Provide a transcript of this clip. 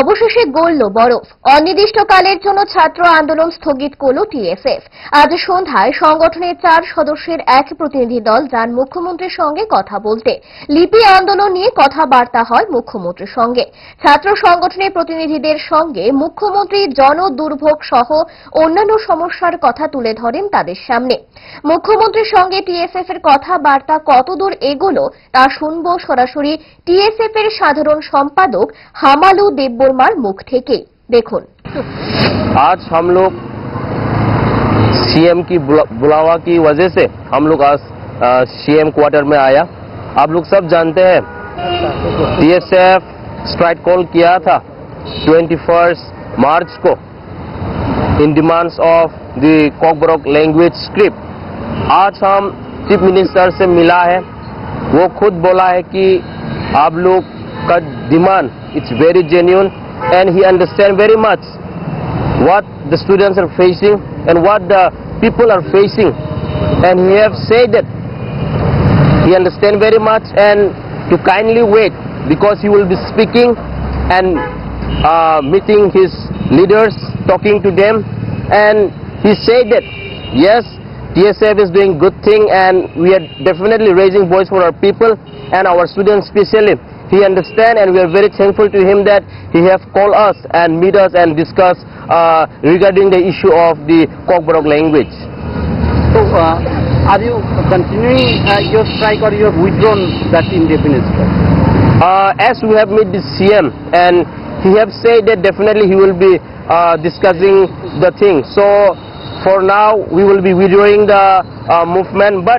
অবশেষে গড়ল বরফ। অনির্দিষ্টকালের জন্য ছাত্র আন্দোলন স্থগিত করল টিএসএফ। আজ সন্ধ্যায় সংগঠনের চার সদস্যের এক প্রতিনিধি দল যান মুখ্যমন্ত্রীর সঙ্গে কথা বলতে। লিপি আন্দোলন নিয়ে কথাবার্তা হয় মুখ্যমন্ত্রীর সঙ্গে। ছাত্র সংগঠনের প্রতিনিধিদের সঙ্গে মুখ্যমন্ত্রী জন দুর্ভোগ সহ অন্যান্য সমস্যার কথা তুলে ধরেন তাদের সামনে। মুখ্যমন্ত্রীর সঙ্গে টিএসএফ এর কথাবার্তা কতদূর এগোলো তা শুনব সরাসরি টিএসএফ এর সাধারণ সম্পাদক হামালু দেববর্মার মুখ থেকে দেখুন आज हम लोग सीएम की बुला- बुलावा की वजह से हम लोग आज सीएम क्वार्टर में आया आप लोग सब जानते हैं टीएसएफ स्ट्राइक कॉल किया था 21 मार्च को इन demands of the Kokborok language script आज हम चीफ मिनिस्टर से मिला है वो खुद बोला है कि आप लोग demand. It's very genuine and he understands very much what the students are facing and what the people are facing. And he have said that he understands very much and to kindly wait because he will be speaking and uh, meeting his leaders talking to them. And he said that yes TSF is doing good thing and we are definitely raising voice for our people and our students especially he understand and we are very thankful to him that he have called us and meet us and discuss uh, regarding the issue of the Kokborok language. So, uh, are you continuing uh, your strike or you have withdrawn that indefinite strike? Uh, as we have met the CM and he have said that definitely he will be uh, discussing the thing. So for now we will be withdrawing the uh, movement but